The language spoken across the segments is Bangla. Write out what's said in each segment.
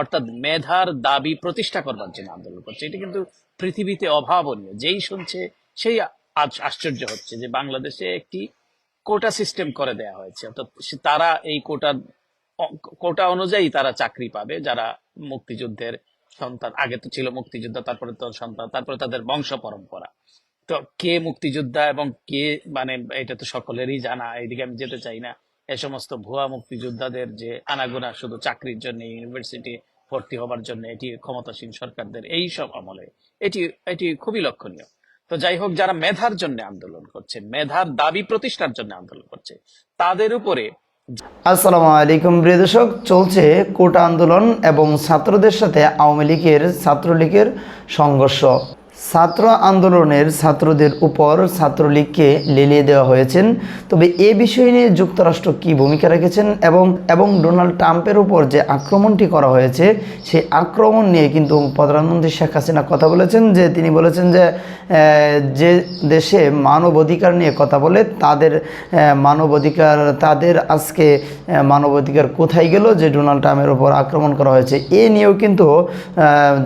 অর্থাৎ মেধার দাবি প্রতিষ্ঠা করবার জন্য আন্দোলন করছে। এটা কিন্তু পৃথিবীতে অভাবনীয়। যেই শুনছে, সেই আজ আশ্চর্য হচ্ছে যে বাংলাদেশে একটি কোটা সিস্টেম করে দেয়া হয়েছে। অর্থাৎ তারা এই কোটা কোটা অনুযায়ী তারা চাকরি পাবে, যারা মুক্তিযুদ্ধের সন্তান, আগে তো ছিল মুক্তিযোদ্ধা, তারপরে তো সন্তান, তারপরে তাদের বংশ পরম্পরা। তো কে মুক্তিযোদ্ধা এবং কে মানে এটা তো সকলেরই জানা, এইদিকে আমি যেতে চাই না। এ সমস্ত ভুয়া মুক্তিযোদ্ধাদের যে আনাগোনা, শুধু চাকরির জন্য ইউনিভার্সিটি ভর্তি হবার জন্য, এটি ক্ষমতাসীন সরকারদের এই সব আমলে, এটি এটি খুবই লক্ষণীয়। তো যাই হোক, যারা মেধার জন্য আন্দোলন করছে, মেধার দাবি প্রতিষ্ঠার জন্য আন্দোলন করছে, তাদের উপরে আসসালামু আলাইকুম, প্রিয় দর্শক। চলছে কোটা আন্দোলন এবং ছাত্রদের সাথে আওয়ামী লীগের, ছাত্রলীগের সংঘর্ষ। ছাত্র আন্দোলনের ছাত্রদের উপর ছাত্রলীগকে লেলিয়ে দেওয়া হয়েছেন। তবে এ বিষয় নিয়ে যুক্তরাষ্ট্র কি ভূমিকা রেখেছেন এবং এবং ডোনাল্ড ট্রাম্পের উপর যে আক্রমণটি করা হয়েছে, সেই আক্রমণ নিয়ে কিন্তু প্রধানমন্ত্রী শেখ হাসিনা কথা বলেছেন যে, তিনি বলেছেন যে যে দেশে মানবাধিকার নিয়ে কথা বলে, তাদের মানবাধিকার তাদের আজকে মানবাধিকার কোথায় গেল যে ডোনাল্ড ট্রাম্পের উপর আক্রমণ করা হয়েছে? এ নিয়েও কিন্তু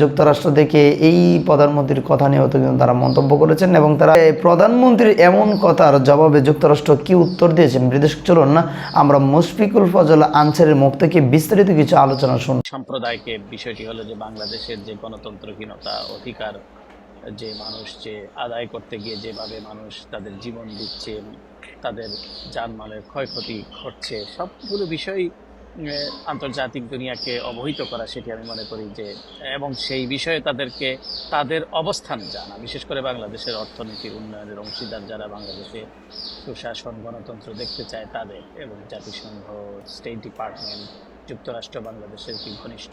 যুক্তরাষ্ট্র থেকে এই প্রধানমন্ত্রীর কথা নিয়েও তো কিন্তু তারা মন্তব্য করেছেন এবং তারা প্রধানমন্ত্রীর এমন কথার জবাবে যুক্তরাষ্ট্র কি উত্তর দিয়েছেন বিদেশ চলুন না, আমরা মুশফিকুল ফজল আনসারের মুখ থেকে বিস্তারিত কিছু আলোচনা শুন সম্প্রদায়কে বিষয়টি হলো যে বাংলাদেশের যে গণতন্ত্রহীনতা, অধিকার, যে মানুষ যে আদায় করতে গিয়ে যেভাবে মানুষ তাদের জীবন দিচ্ছে তাদের জানমালের ক্ষয়ক্ষতি ঘটছে, সবগুলো বিষয় আন্তর্জাতিক দুনিয়াকে অবহিত করা সেটি আমি মনে করি যে, এবং সেই বিষয়ে তাদেরকে, তাদের অবস্থান জানা, বিশেষ করে বাংলাদেশের অর্থনীতির উন্নয়নের অংশীদার যারা বাংলাদেশে সুশাসন, গণতন্ত্র দেখতে চায় তাদের, এবং জাতিসংঘ স্টেট ডিপার্টমেন্ট যুক্তরাষ্ট্র, বাংলাদেশের কি ঘনিষ্ঠ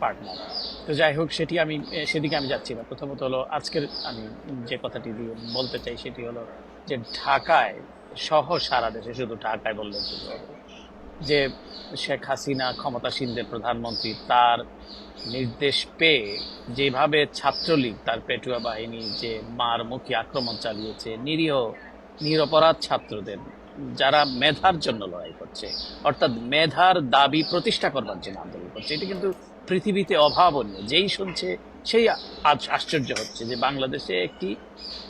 পার্টনার তো যাই হোক, সেটি আমি সেদিকে আমি যাচ্ছি না প্রথমত হলো, আজকের আমি যে কথাটি দিয়ে বলতে চাই সেটি হলো যে, ঢাকায়, সহ সারা দেশে শুধু ঢাকায় বললে হবে। যে শেখ হাসিনা ক্ষমতাসীনদের প্রধানমন্ত্রী তার নির্দেশ পেয়ে যেভাবে ছাত্রলীগ, তার পেটুয়া বাহিনী যে মার মুখী আক্রমণ চালিয়েছে, নিরীহ, নিরপরাধ ছাত্রদের, যারা মেধার জন্য লড়াই করছে, অর্থাৎ মেধার দাবি প্রতিষ্ঠা করবার জন্য আন্দোলন করছে, এটা কিন্তু পৃথিবীতে অভাবনীয়। যেই শুনছে, সেই আজ আশ্চর্য হচ্ছে যে বাংলাদেশে একটি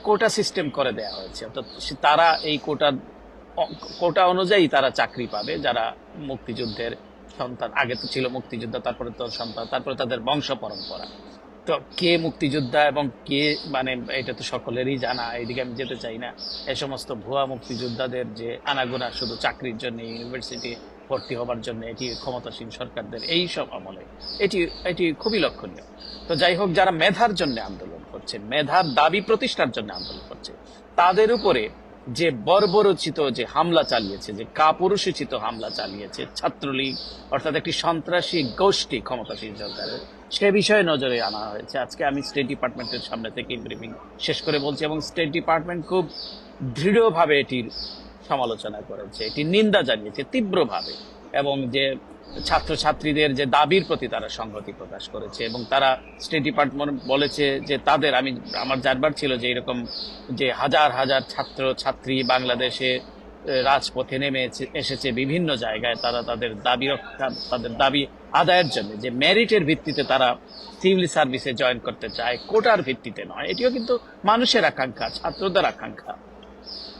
কোটা সিস্টেম করে দেয়া হয়েছে। অর্থাৎ তারা এই কোটা কোটা অনুযায়ী তারা চাকরি পাবে, যারা মুক্তিযুদ্ধের সন্তান, আগে তো ছিল মুক্তিযোদ্ধা, তারপরে তো সন্তান, তারপরে তাদের বংশ পরম্পরা। তো কে মুক্তিযোদ্ধা এবং কে মানে এটা তো সকলেরই জানা, এইদিকে আমি যেতে চাই না। এ সমস্ত ভুয়া মুক্তিযোদ্ধাদের যে আনাগোনা, শুধু চাকরির জন্য, ইউনিভার্সিটি ভর্তি হবার জন্য, এটি ক্ষমতাসীন সরকারদের, এই সব আমলে। এটি এটি খুবই লক্ষণীয়। তো যাই হোক, যারা মেধার জন্য আন্দোলন করছে, মেধার দাবি প্রতিষ্ঠার জন্য আন্দোলন করছে, তাদের উপরে যে বর্বরচিত যে হামলা চালিয়েছে, যে কাপুরুষোচিত হামলা চালিয়েছে ছাত্রলীগ, অর্থাৎ একটি সন্ত্রাসী গোষ্ঠী ক্ষমতাসীন সরকারের সে বিষয়ে নজরে আনা হয়েছে। আজকে আমি স্টেট ডিপার্টমেন্টের সামনে থেকে ব্রিফিং শেষ করে বলছি এবং স্টেট ডিপার্টমেন্ট খুব দৃঢ়ভাবে এটির সমালোচনা করেছে এটি নিন্দা জানিয়েছে তীব্রভাবে এবং যে ছাত্রছাত্রীদের যে দাবির প্রতি তারা সংহতি প্রকাশ করেছে এবং তারা স্টেট ডিপার্টমেন্ট বলেছে যে তাদের, আমি, আমার জানবার ছিল যে এরকম যে হাজার হাজার ছাত্র ছাত্রী বাংলাদেশে রাজপথে নেমে এসেছে বিভিন্ন জায়গায়। তারা তাদের দাবি রক্ষা, তাদের দাবি আদায়ের জন্য যে মেরিটের ভিত্তিতে তারা সিভিল সার্ভিসে জয়েন করতে চায় কোটার ভিত্তিতে নয়। এটিও কিন্তু মানুষের আকাঙ্ক্ষা, ছাত্রদের আকাঙ্ক্ষা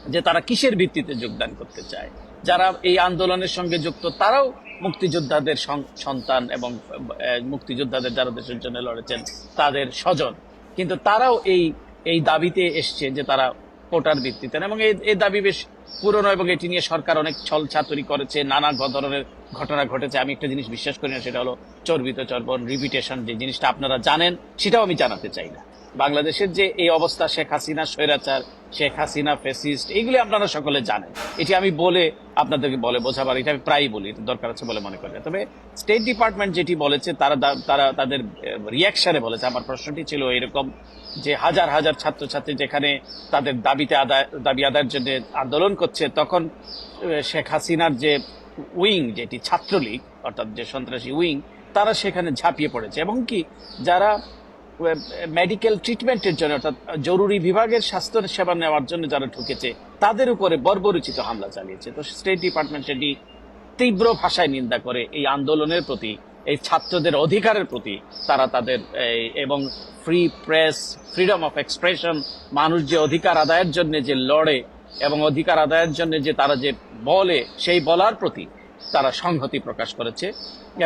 যে তারা কিসের ভিত্তিতে যোগদান করতে চায়। যারা এই আন্দোলনের সঙ্গে যুক্ত, তারাও মুক্তিযোদ্ধাদের সন্তান এবং মুক্তিযোদ্ধাদের যারা দেশের জন্য লড়েছেন, তাদের স্বজন কিন্তু তারাও এই এই দাবিতে এসছে যে তারা কোটার ভিত্তিতে। এবং এই দাবি বেশ পুরনো এবং এটি নিয়ে সরকার অনেক ছল ছাতুরি করেছে, নানা ধরনের ঘটনা ঘটেছে আমি একটা জিনিস বিশ্বাস করি না, সেটা হলো চর্বিত চর্বণ, রিপিটেশন যে জিনিসটা আপনারা জানেন, সেটাও আমি জানাতে চাই না বাংলাদেশের যে এই অবস্থা, শেখ হাসিনা স্বৈরাচার, শেখ হাসিনা ফেসিস্ট এইগুলি আপনারা সকলে জানেন। এটি আমি বলে আপনাদেরকে বলে বোঝাবার, এটা আমি প্রায়ই বলি দরকার আছে বলে মনে করি। তবে স্টেট ডিপার্টমেন্ট যেটি বলেছে, তারা তারা তাদের রিয়াকশনে বলেছে, আমার প্রশ্নটি ছিল এরকম যে হাজার হাজার ছাত্রছাত্রী যেখানে তাদের দাবিতে আদায়, দাবি আদায়ের জন্য আন্দোলন করছে, তখন শেখ হাসিনার যে উইং, যেটি ছাত্রলীগ, অর্থাৎ যে সন্ত্রাসী উইং, তারা সেখানে ঝাঁপিয়ে পড়েছে। এবং কি, যারা মেডিকেল ট্রিটমেন্টের জন্য, অর্থাৎ জরুরি বিভাগের স্বাস্থ্য সেবা নেওয়ার জন্য যারা ঢুকেছে, তাদের উপরে বর্বরচিত হামলা চালিয়েছে। তো স্টেট ডিপার্টমেন্ট এটি তীব্র ভাষায় নিন্দা করে এই আন্দোলনের প্রতি, এই ছাত্রদের অধিকারের প্রতি। তারা তাদের এবং free press freedom of expression মানুষ যে অধিকার আদায়ের জন্য যে লড়ে এবং অধিকার আদায়ের জন্য যে তারা যে বলে, সেই বলার প্রতি তারা সংহতি প্রকাশ করেছে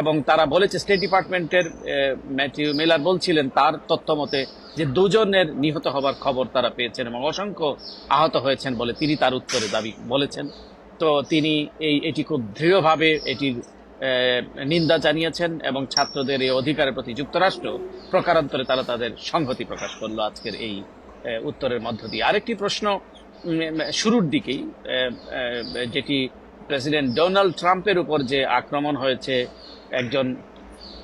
এবং তারা বলেছে স্টেট ডিপার্টমেন্টের ম্যাথিউ মিলার বলছিলেন, তার তথ্য মতে যে দুজনের নিহত হবার খবর তারা পেয়েছেন এবং অসংখ্য আহত হয়েছেন বলে তিনি তার উত্তরে দাবি বলেছেন। তো তিনি এই, এটি খুব দৃঢ়ভাবে এটির নিন্দা জানিয়েছেন এবং ছাত্রদের এই অধিকারের প্রতি যুক্তরাষ্ট্র প্রকারান্তরে তারা তাদের সংহতি প্রকাশ করল আজকের এই উত্তরের মধ্য দিয়ে। আরেকটি প্রশ্ন শুরুর দিকেই যেটি প্রেসিডেন্ট ডোনাল্ড ট্রাম্পের উপর যে আক্রমণ হয়েছে, একজন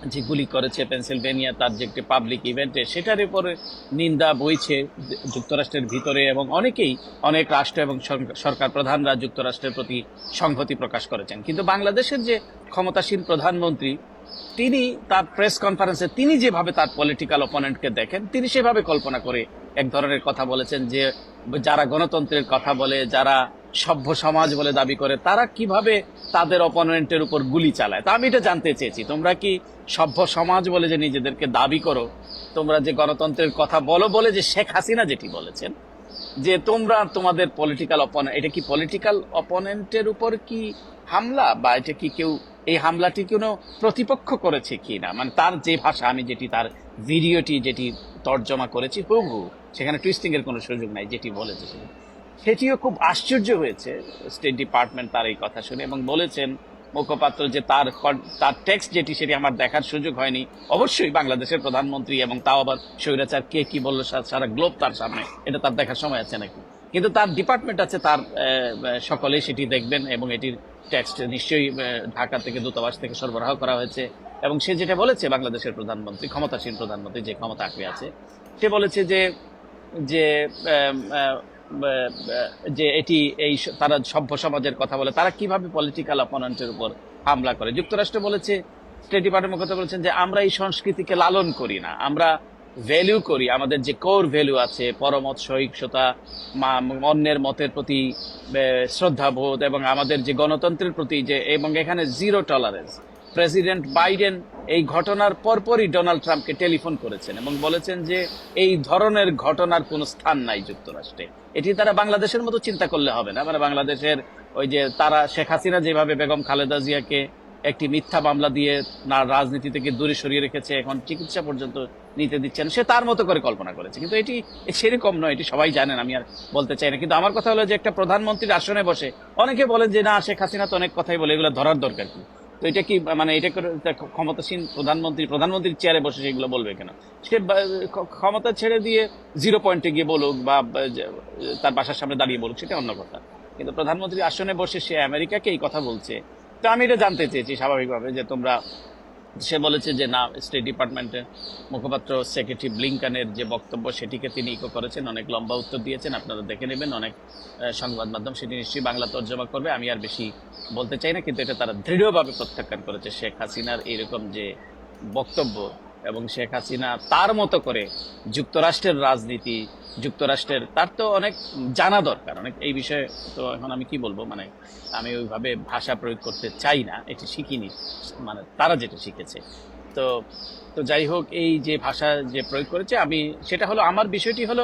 যে গুলি করেছে পেনসিলভেনিয়া, তার যে একটি পাবলিক ইভেন্টে সেটার উপরে নিন্দা বইছে যুক্তরাষ্ট্রের ভিতরে এবং অনেকেই, অনেক রাষ্ট্র এবং সরকার- প্রধানরা যুক্তরাষ্ট্রের প্রতি সংহতি প্রকাশ করেছেন। কিন্তু বাংলাদেশের যে ক্ষমতাসীন প্রধানমন্ত্রী, তিনি তার প্রেস কনফারেন্সে তিনি যেভাবে তার পলিটিক্যাল অপোনেন্টকে দেখেন, তিনি সেভাবে কল্পনা করে এক ধরনের কথা বলেছেন যে, যারা গণতন্ত্রের কথা বলে, যারা সভ্য সমাজ বলে দাবি করে, তারা কীভাবে তাদের অপোনেন্টের উপর গুলি চালায়? তা আমি এটা জানতে চেয়েছি। তোমরা কি সভ্য সমাজ বলে যে নিজেদেরকে দাবি করো, তোমরা যে গণতন্ত্রের কথা বলো বলে যে শেখ হাসিনা যেটি বলেছেন, যে তোমরা তোমাদের পলিটিক্যাল অপোনেন্ট এটা কি পলিটিক্যাল অপোনেন্টের উপর কি হামলা বা এটা কি কেউ, এই হামলাটি কোনো প্রতিপক্ষ করেছে কি না? মানে তার যে ভাষা, আমি যেটি তার ভিডিওটি যেটি তর্জমা করেছি, হুবহু, সেখানে টুইস্টিং এর কোনো সুযোগ নাই, যেটি বলেছে সেটি। সেটিও খুব আশ্চর্য হয়েছে। স্টেট ডিপার্টমেন্ট তার এই কথা শুনে এবং বলেছেন মুখপাত্র যে তার তার টেক্সট যেটি সেটি আমার দেখার সুযোগ হয়নি। অবশ্যই বাংলাদেশের প্রধানমন্ত্রী এবং তাও আবার স্বৈরাচার কে কি বলল সারা গ্লোব তার সামনে। এটা তার দেখার সময় আছে নাকি? কিন্তু তার ডিপার্টমেন্ট আছে তার আহ, সেটি দেখবেন এবং এটির টেক্সট নিশ্চয়ই ঢাকা থেকে দূতাবাস থেকে সরবরাহ করা হয়েছে। এবং সে যেটা বলেছে বাংলাদেশের প্রধানমন্ত্রী ক্ষমতাসীন প্রধানমন্ত্রী যে ক্ষমতা আঁকড়ে আছে সে বলেছে যে যে যে এটি এই তারা সভ্য সমাজের কথা বলে, তারা কীভাবে পলিটিক্যাল অপোনেন্টের উপর হামলা করে? যুক্তরাষ্ট্র বলেছে স্টেট ডিপার্টমেন্ট কথা বলেছেন যে, আমরা এই সংস্কৃতিকে লালন করি না, আমরা ভ্যালু করি, আমাদের যে কোর ভ্যালু আছে পরমত সহিংসতা অন্যের মতের প্রতি শ্রদ্ধাবোধ এবং আমাদের যে গণতন্ত্রের প্রতি যে, এবং এখানে জিরো টলারেন্স প্রেসিডেন্ট বাইডেন এই ঘটনার পরপরই ডোনাল্ড ট্রাম্পকে টেলিফোন করেছেন এবং বলেছেন যে এই ধরনের ঘটনার কোনো স্থান নাই যুক্তরাষ্ট্রে। এটি তারা বাংলাদেশের মতো চিন্তা করলে হবে না। মানে বাংলাদেশের ওই যে তারা শেখ হাসিনা যেভাবে বেগম খালেদা জিয়াকে একটি মিথ্যা মামলা দিয়ে না রাজনীতি থেকে দূরে সরিয়ে রেখেছে, এখন চিকিৎসা পর্যন্ত নিতে দিচ্ছেন, সে তার মতো করে কল্পনা করেছে। কিন্তু এটি সেরকম নয়, এটি সবাই জানেন, আমি আর বলতে চাই না। কিন্তু আমার কথা হলো যে একটা প্রধানমন্ত্রীর আসনে বসে অনেকে বলেন যে, না, শেখ হাসিনা তো অনেক কথাই বলে, এগুলো ধরার দরকার কি? তো এটা কি মানে এটা করে ক্ষমতাসীন প্রধানমন্ত্রী, প্রধানমন্ত্রীর চেয়ারে বসে সেগুলো বলবে কেন? সে ক্ষমতা ছেড়ে দিয়ে জিরো পয়েন্টে গিয়ে বলুক বা তার বাসার সামনে দাঁড়িয়ে বলুক, সেটা অন্য কথা। কিন্তু প্রধানমন্ত্রীর আসনে বসে সে আমেরিকাকে এই কথা বলছে। তো আমি এটা জানতে চেয়েছি স্বাভাবিকভাবে যে তোমরা সে বলেছে যে, না স্টেট ডিপার্টমেন্টের মুখপাত্র সেক্রেটারি ব্লিংকানের যে বক্তব্য, সেটিকে তিনি ইকো করেছেন, অনেক লম্বা উত্তর দিয়েছেন, আপনারা দেখে নেবেন, অনেক সংবাদ মাধ্যম সেটি নিশ্চয়ই বাংলা তর্জমা করবে, আমি আর বেশি বলতে চাই না, কিন্তু এটা তারা দৃঢ়ভাবে প্রত্যাখ্যান করেছে। শেখ হাসিনার এরকম যে বক্তব্য এবং শেখ হাসিনা তার মতো করে যুক্তরাষ্ট্রের রাজনীতি, যুক্তরাষ্ট্রের, তার তো অনেক জানা দরকার, অনেক এই বিষয়ে তো এখন আমি কি বলব মানে আমি ওইভাবে ভাষা প্রয়োগ করতে চাই না, এটি শিখিনি মানে তারা যেটা শিখেছে। তো তো যাই হোক, এই যে ভাষা যে প্রয়োগ করেছে, আমি, সেটা হলো আমার বিষয়টি হলো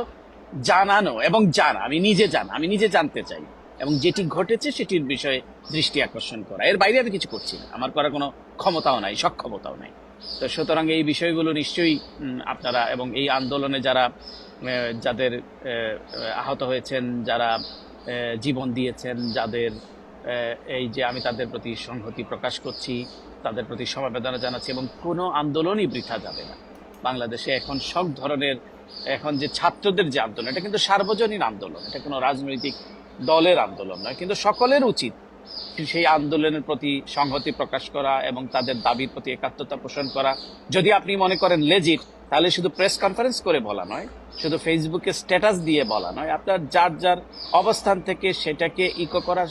জানানো এবং জানা, আমি নিজে জানা, আমি নিজে জানতে চাই এবং যেটি ঘটেছে সেটির বিষয়ে দৃষ্টি আকর্ষণ করা। এর বাইরে আমি কিছু করছি না, আমার করার কোনো ক্ষমতাও নাই, সক্ষমতাও নাই। তো সুতরাং এই বিষয়গুলো নিশ্চয়ই আপনারা এবং এই আন্দোলনে যারা যাদের আহত হয়েছেন, যারা জীবন দিয়েছেন, যাদের এই যে আমি তাদের প্রতি সংহতি প্রকাশ করছি, তাদের প্রতি সমবেদনা জানাচ্ছি এবং কোনো আন্দোলনই বৃথা যাবে না। বাংলাদেশে এখন সব ধরনের, এখন যে ছাত্রদের যে আন্দোলন, এটা কিন্তু সার্বজনীন আন্দোলন, এটা কোনো রাজনৈতিক দলের আন্দোলন নয়, কিন্তু সকলের উচিত সেই আন্দোলনের প্রতি সংহতি প্রকাশ করা এবং তাদের দাবির প্রতি একাত্মতা পোষণ করা। যদি আপনি মনে করেন লেজিট তাহলে শুধু প্রেস কনফারেন্স করে বলা নয়, শুধু ফেসবুকে স্ট্যাটাস দিয়ে বলা নয়, আপনার যার যার অবস্থান থেকে সেটাকে ইকো করা,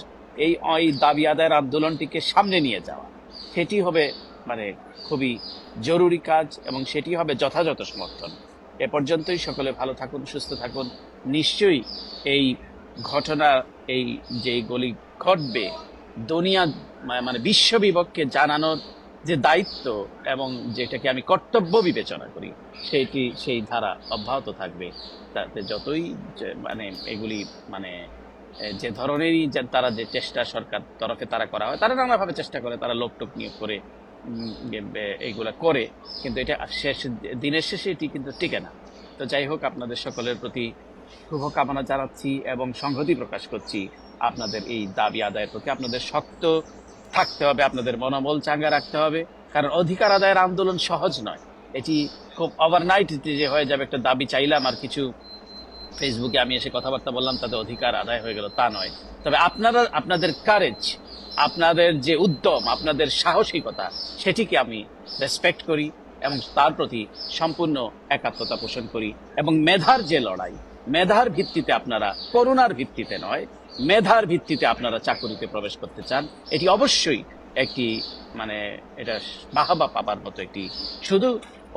এই এই দাবি আদায়ের আন্দোলনটিকে সামনে নিয়ে যাওয়া। সেটি হবে মানে খুবই জরুরি কাজ এবং সেটি হবে যথাযথ সমর্থন। এ পর্যন্তই, সকলে ভালো থাকুন, সুস্থ থাকুন। নিশ্চয়ই এই ঘটনা এই যে গলি ঘটবে, দুনিয়া মানে বিশ্ববিভক্তকে জানানোর যে দায়িত্ব এবং যেটাকে আমি কর্তব্য বিবেচনা করি, সেইটি সেই ধারা অব্যাহত থাকবে। তাতে যতই মানে এগুলি মানে যে ধরনেরই যে তারা যে চেষ্টা সরকার তরফে তারা করা হয়, তারা নানাভাবে চেষ্টা করে, তারা লোকটোক নিয়োগ করে এইগুলা করে, কিন্তু এটা শেষ দিনের শেষে এটি কিন্তু টিকে না। তো যাই হোক, আপনাদের সকলের প্রতি শুভকামনা জানাচ্ছি এবং সংহতি প্রকাশ করছি আপনাদের এই দাবি আদায়ের প্রতি। আপনাদের শক্ত থাকতে হবে, আপনাদের মনোবল চাঙ্গা রাখতে হবে, কারণ অধিকার আদায়ের আন্দোলন সহজ নয়। এটি খুব ওভারনাইট যে হয়ে যাবে একটা দাবি চাইলাম আর কিছু ফেসবুকে আমি এসে কথাবার্তা বললাম, তাতে অধিকার আদায় হয়ে গেল তা নয়। তবে আপনারা, আপনাদের কারেজ আপনাদের যে উদ্যম, আপনাদের সাহসিকতা, সেটিকে আমি রেসপেক্ট করি এবং তার প্রতি সম্পূর্ণ একাত্মতা পোষণ করি এবং মেধার যে লড়াই মেধার ভিত্তিতে আপনারা, করুণার ভিত্তিতে নয়, মেধার ভিত্তিতে আপনারা চাকুরিতে প্রবেশ করতে চান, এটি অবশ্যই একটি মানে এটা বাহাবা পাবার মতো একটি, শুধু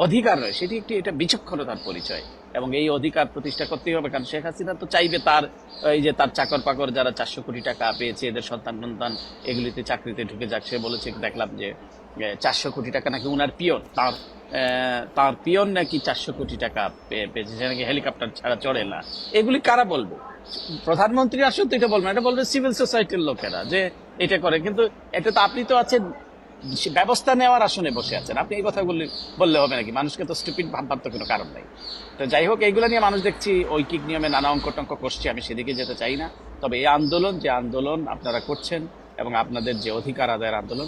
অধিকার নয়, সেটি একটি, এটা বিচক্ষণতার পরিচয়। এবং এই অধিকার প্রতিষ্ঠা করতেই হবে, কারণ শেখ হাসিনা তো চাইবে তার, এই যে তার চাকর পাকর যারা চারশো কোটি টাকা পেয়েছে, এদের সন্তান সন্তান এগুলিতে চাকরিতে ঢুকে যাক, সে বলেছে, দেখলাম যে চারশো কোটি টাকা নাকি উনার পিয়ন, তার তার পিয়ন নাকি চারশো কোটি টাকা পেয়েছে নাকি হেলিকপ্টার ছাড়া চড়ে না। এগুলি কারা বলবে? প্রধানমন্ত্রী আসলে তো এটা বলবেন, এটা বলবে সিভিল সোসাইটির লোকেরা যে এটা করে, কিন্তু এটা তো আপনি তো আছেন ব্যবস্থা নেওয়ার আসনে বসে আছেন। আপনি এই কথা বললে বললে হবে নাকি? মানুষকে তো স্টুপিড ভাববার তো কোনো কারণ নেই। তো যাই হোক, এইগুলো নিয়ে মানুষ দেখছি, ঐকিক নিয়মে নানা অঙ্ক টঙ্ক করছে, আমি সেদিকে যেতে চাই না। তবে এই আন্দোলন, যে আন্দোলন আপনারা করছেন এবং আপনাদের যে অধিকার আদায়ের আন্দোলন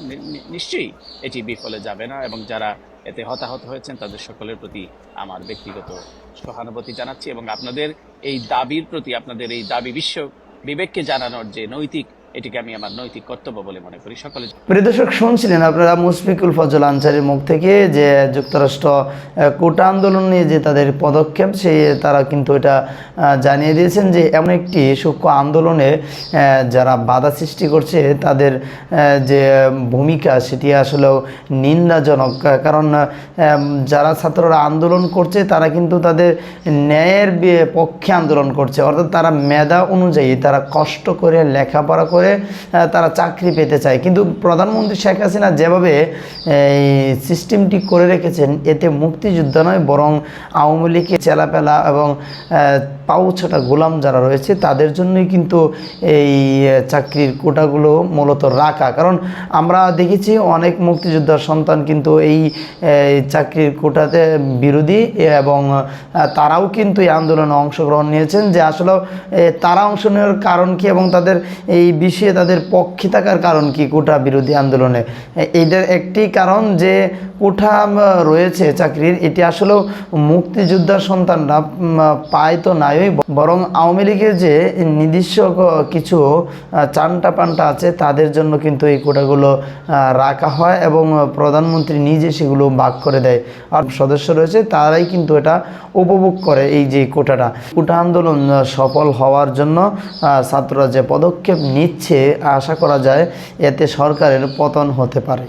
নিশ্চয়ই এটি বিফলে যাবে না এবং যারা এতে হতাহত হয়েছেন তাদের সকলের প্রতি আমার ব্যক্তিগত সহানুভূতি জানাচ্ছি এবং আপনাদের এই দাবির প্রতি, আপনাদের এই দাবি বিশ্ব বিবেককে জানানোর যে নৈতিক এটিকে আমি আমার নৈতিক কর্তব্য বলে মনে করি। সকলে প্রিয় দর্শক, শুনছিলেন আপনারা মুশফিকুল ফজল আনসারির মুখ থেকে যে যুক্তরাষ্ট্র কোটা আন্দোলন নিয়ে যে তাদের পদক্ষেপ, সে তারা কিন্তু এটা জানিয়ে দিয়েছেন যে এমন একটি সূক্ষ্ম আন্দোলনে যারা বাধা সৃষ্টি করছে, তাদের যে ভূমিকা, সেটি আসলেও নিন্দাজনক। কারণ যারা ছাত্ররা আন্দোলন করছে, তারা কিন্তু তাদের ন্যায়ের পক্ষে আন্দোলন করছে। অর্থাৎ তারা মেধা অনুযায়ী, তারা কষ্ট করে লেখাপড়া করে আহ, তারা চাকরি পেতে চায়। কিন্তু প্রধানমন্ত্রী শেখ হাসিনা যেভাবে এই সিস্টেমটি করে রেখেছেন এতে মুক্তিযুদ্ধ নয় বরং আওয়ামী লীগের চেলাপেলা এবং পাউছাটা গোলাম যারা রয়েছে তাদের জন্যই কিন্তু এই চাকরির কোটাগুলো মূলত রাখা। কারণ আমরা দেখেছি অনেক মুক্তিযোদ্ধার সন্তান কিন্তু এই চাকরির কোটাতে বিরোধী এবং তারাও কিন্তু এই আন্দোলনে অংশগ্রহণ নিয়েছেন যে আসলে তারা অংশ নেওয়ার কারণ কি এবং তাদের এই বিষয়ে তাদের পক্ষে থাকার কারণ কি কোটা বিরোধী আন্দোলনে? এইটার একটি কারণ যে কোঠা রয়েছে চাকরির, এটি আসলেও মুক্তিযোদ্ধার সন্তানরা পায় তো নাই বরং আওয়ামী লীগের যে নির্দিষ্ট কিছু চান্টা পান্টা আছে, তাদের জন্য কিন্তু এই কোটাগুলো রাখা হয় এবং প্রধানমন্ত্রী নিজে সেগুলো ভাগ করে দেয়। আর সদস্য রয়েছে, তারাই কিন্তু এটা উপভোগ করে এই যে কোটাটা। কোটা আন্দোলন সফল হওয়ার জন্য ছাত্ররা যে পদক্ষেপ নিচ্ছে আশা করা যায় এতে সরকারের পতন হতে পারে।